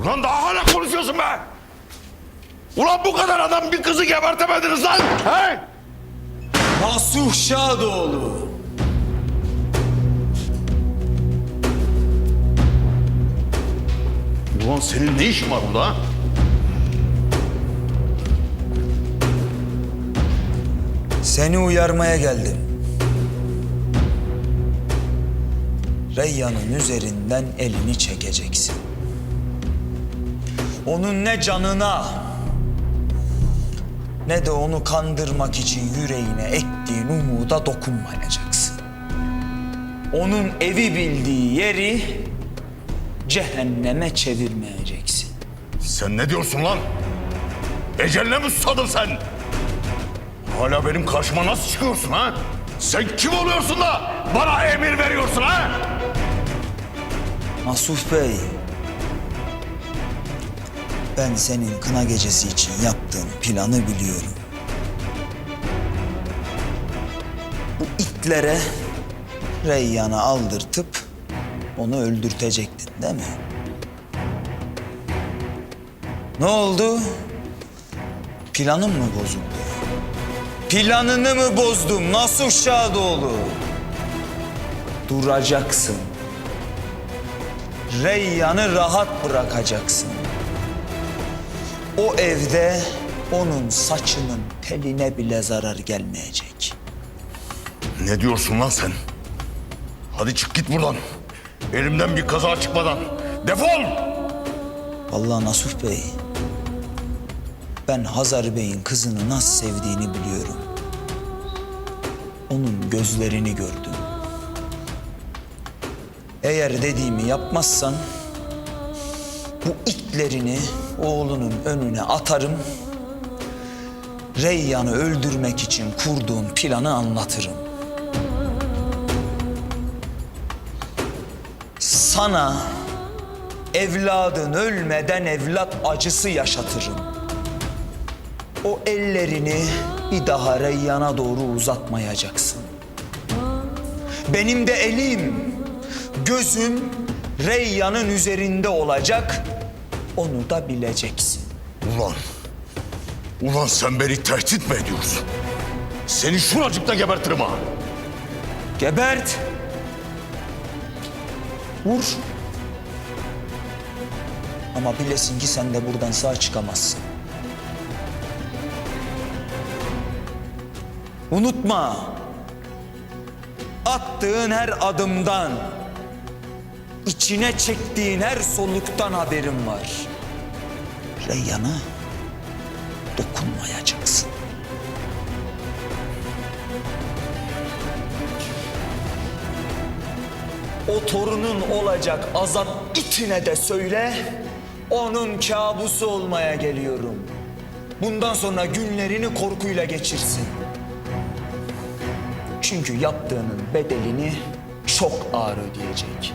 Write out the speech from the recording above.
Ulan daha hala konuşuyorsun be! Ulan bu kadar adam bir kızı gebertemediniz lan! He? Nasuh Şadoğlu. Ulan senin ne işin var burada? ha? Seni uyarmaya geldim. Reyyan'ın üzerinden elini çekeceksin. Onun ne canına ne de onu kandırmak için yüreğine ektiğin umuda dokunmayacaksın. Onun evi bildiği yeri cehenneme çevirmeyeceksin. Sen ne diyorsun lan? Eceline mi susadın sen? Hala benim karşıma nasıl çıkıyorsun ha? Sen kim oluyorsun da bana emir veriyorsun ha? Nasuh Bey, ben senin kına gecesi için yaptığın planı biliyorum. Bu itlere Reyyan'ı aldırtıp onu öldürtecektin değil mi? Ne oldu? Planın mı bozuldu? Planını mı bozdum Nasuh Şadoğlu? Duracaksın. Reyyan'ı rahat bırakacaksın. O evde onun saçının teline bile zarar gelmeyecek. Ne diyorsun lan sen? Hadi çık git buradan. Elimden bir kaza çıkmadan. Defol! Vallahi Nasuh Bey, ben Hazar Bey'in kızını nasıl sevdiğini biliyorum. Onun gözlerini gördüm. Eğer dediğimi yapmazsan bu itlerini oğlunun önüne atarım. Reyyan'ı öldürmek için kurduğum planı anlatırım. Sana evladın ölmeden evlat acısı yaşatırım. O ellerini bir daha Reyyan'a doğru uzatmayacaksın. Benim de elim, gözüm Reyyan'ın üzerinde olacak. Onu da bileceksin. Ulan, ulan sen beni tehdit mi ediyorsun? Seni şuracıkta gebertirim ha. Gebert. Vur. Ama bilesin ki sen de buradan sağ çıkamazsın. Unutma. Attığın her adımdan, içine çektiğin her soluktan haberim var. Reyyan'a dokunmayacaksın. O torunun olacak azap itine de söyle, onun kabusu olmaya geliyorum. Bundan sonra günlerini korkuyla geçirsin. Çünkü yaptığının bedelini çok ağır ödeyecek.